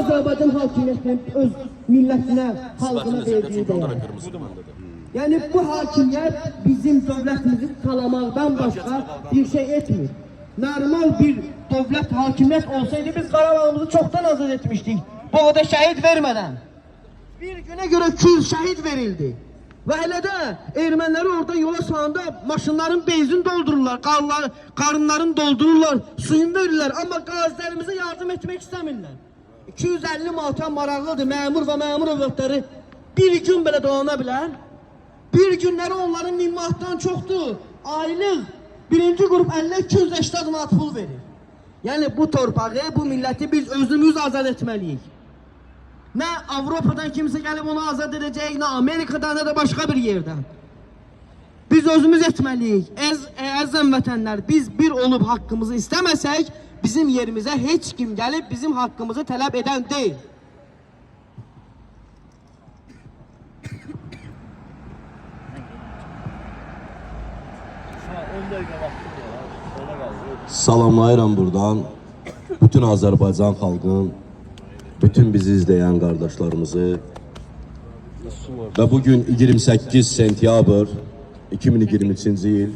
Azərbaycan hakimiyyətinin öz millətinə, xalqına verdiyi dəyər. Yəni bu hakimiyyət bizim dövlətimizi talamaqdan başqa bir şey etmir. Normal bir dövlət hakimiyyət olsaydı biz Qarabağımızı çoxdan azad etmişdik. Bu da şəhid vermədən. Bir günə görə 200 şəhid verildi. Və elə də erməniləri orada yola salanda maşınların benzin doldururlar, qarlar, qarınlarını doldururlar, suyunu verirlər, amma qazilərimizə yardım etmək istəmirlər. 250 manata maraqlıdır məmur və məmur övladları bir gün belə dolana bilər. Bir günləri onların 1000 manatdan çoxdur. Aylıq birinci qrup 50-280 manat pul verir. Yəni bu torpağı, bu milləti biz özümüz azad etməliyik. Nə Avropadan kimsə gəlib onu azad edəcək, nə Amerikadan, nə də başqa bir yerdən. Biz özümüz etməliyik. Ez, əzəm vətənlər, biz bir olub haqqımızı istəməsək, bizim yerimizə heç kim gəlib bizim haqqımızı tələb edən deyil. Salamlayıram buradan. Bütün Azərbaycan xalqın, bütün bizi izləyən qardaşlarımızı. Və bugün 28 sentyabr 2023-cü il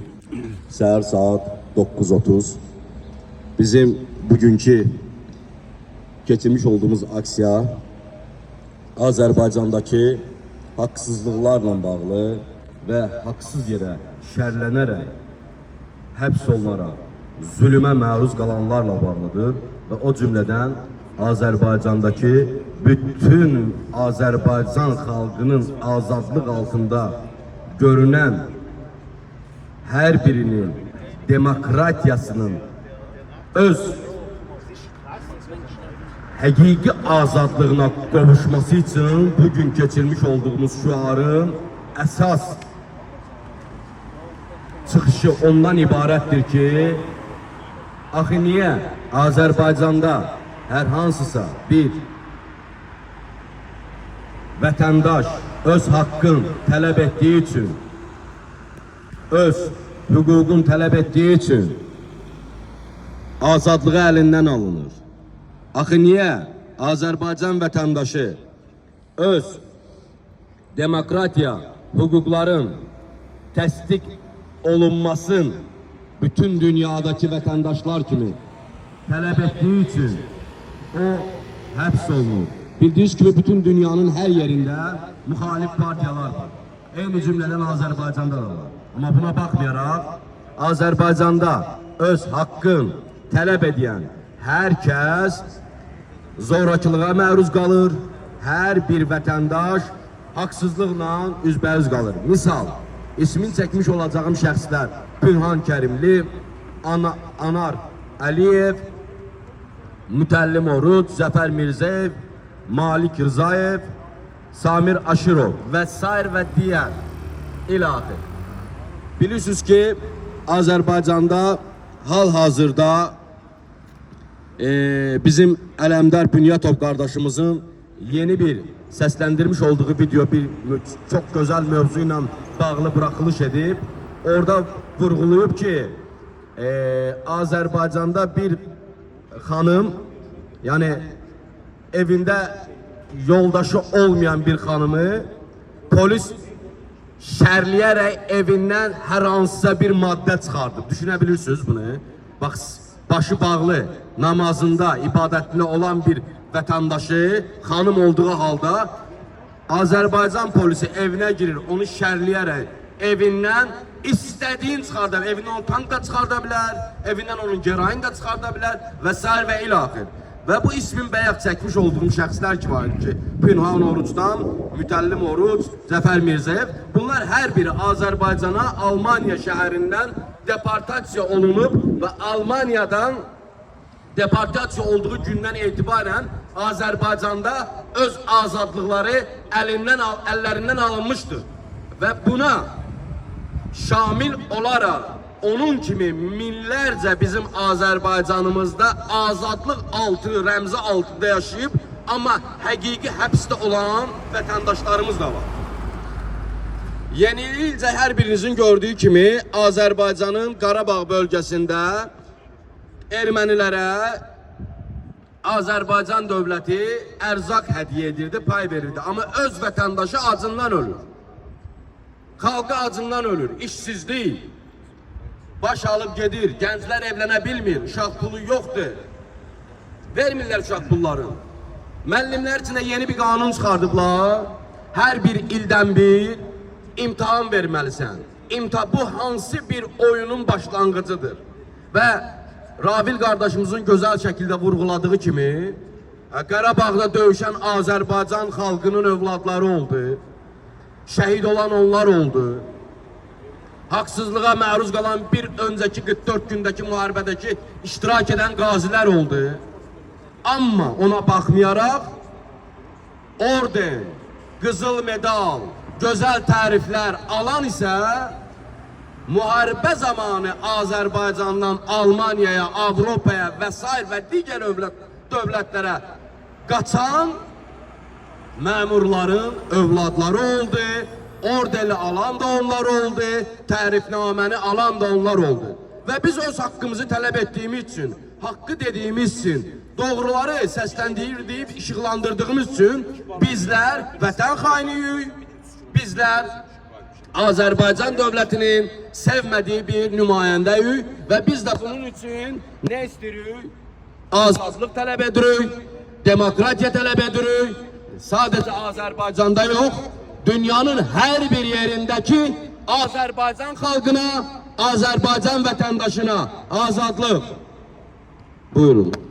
saat 9:30 bizim bugünkü keçirmiş olduğumuz aksiya Azərbaycandakı haqsızlıqlarla bağlı və haqsız yerə şərlənərək həbs olunaraq zülmə məruz qalanlarla bağlıdır və o cümlədən Azərbaycandakı bütün Azərbaycan xalqının azadlıq altında görünən hər birinin demokratiyasının öz həqiqi azadlığına qovuşması üçün bugün keçirmiş olduğumuz şüarın əsas çıxışı ondan ibarətdir ki, axı niyə Azərbaycanda hər hansısa bir vətəndaş öz haqqın tələb etdiyi üçün, öz hüququn tələb etdiyi üçün azadlığı əlindən alınır. Axı niyə Azərbaycan vətəndaşı öz demokratiya, hüquqların təsdiq olunmasın bütün dünyadaki vətəndaşlar kimi tələb etdiyi üçün o həbs olunur. Bildiyiniz kimi bütün dünyanın hər yerində müxalif partiyalar var. Eyni cümlədən Azərbaycanda da var. Amma buna baxmayaraq Azərbaycanda öz haqqın tələb edən hər kəs zorakılığa məruz qalır. Hər bir vətəndaş haqsızlıqla üzbəüz qalır. Misal, ismin çəkmiş olacağım şəxslər Pünhan Kərimli, Ana, Anar Əliyev, Mütəllim Oruc, Zəfər Mirzəyev, Malik Rzayev, Samir Aşırov və sair və digər ilahi. Bilirsiniz ki, Azərbaycanda hal-hazırda e, bizim Ələmdar Bünyatov qardaşımızın yeni bir səsləndirmiş olduğu video bir gözəl mövzu ilə bağlı buraxılış edib. Orada vurğulayıb ki, e, Azərbaycanda bir xanım, yəni evində yoldaşı olmayan bir xanımı polis şərləyərək evindən hər hansısa bir maddə çıxardıb. Düşünə bilirsiniz bunu? Bax, başı bağlı, namazında, ibadətində olan bir vətəndaşı xanım olduğu halda Azərbaycan polisi evinə girir, onu şərləyərək evindən istədiyin çıxarda bilər. Evindən onu tank da çıxarda bilər, evindən onun gerayn da çıxarda bilər və s. və ilaxır. Və bu ismin bəyək çəkmiş olduğum şəxslər ki var ki, Pünhan Orucdan, Mütəllim Oruc, Zəfər Mirzəyev, bunlar hər biri Azərbaycana Almaniya şəhərindən deportasiya olunub və Almaniyadan deportasiya olduğu gündən etibarən Azərbaycanda öz azadlıqları əlindən əllərindən alınmışdır. Və buna şamil olaraq onun kimi minlərcə bizim Azərbaycanımızda azadlıq altı, rəmzi altında yaşayıb, amma həqiqi həbsdə olan vətəndaşlarımız da var. Yenilikcə hər birinizin gördüyü kimi Azərbaycanın Qarabağ bölgəsində ermənilərə Azərbaycan dövləti ərzaq hədiyyə edirdi, pay verirdi. Amma öz vətəndaşı acından ölür. Xalqı acından ölür, işsizlik. Baş alıb gedir, gənclər evlənə bilmir, uşaq pulu yoxdur. Vermirlər uşaq pullarını. Müəllimlər üçün yeni bir qanun çıxardıblar. Hər bir ildən bir imtahan verməlisən. İmta bu hansı bir oyunun başlanğıcıdır. Və Rabil qardaşımızın gözəl şəkildə vurğuladığı kimi, Qarabağda döyüşən Azərbaycan xalqının övladları oldu. Şəhid olan onlar oldu. Haqsızlığa məruz qalan bir öncəki 44 gündəki müharibədəki iştirak edən qazilər oldu. Amma ona baxmayaraq orden, qızıl medal, gözəl təriflər alan isə müharibə zamanı Azərbaycandan Almaniyaya, Avropaya və sair və digər dövlət, dövlətlərə qaçan məmurların oldu. Ordeli alan da onlar oldu. Tərifnaməni alan da onlar oldu. Və biz öz haqqımızı tələb etdiyimiz üçün, haqqı dediyimiz üçün, doğruları səsləndir deyib işıqlandırdığımız üçün bizlər vətən xainiyik. Bizlər Azərbaycan dövlətinin sevmədiyi bir nümayəndəyik və biz də bunun üçün nə istəyirik? Azadlıq tələb edirik, demokratiya tələb edirik. Sadəcə Azərbaycanda yox, dünyanın hər bir yerindəki Azərbaycan xalqına, Azərbaycan vətəndaşına azadlıq. Buyurun.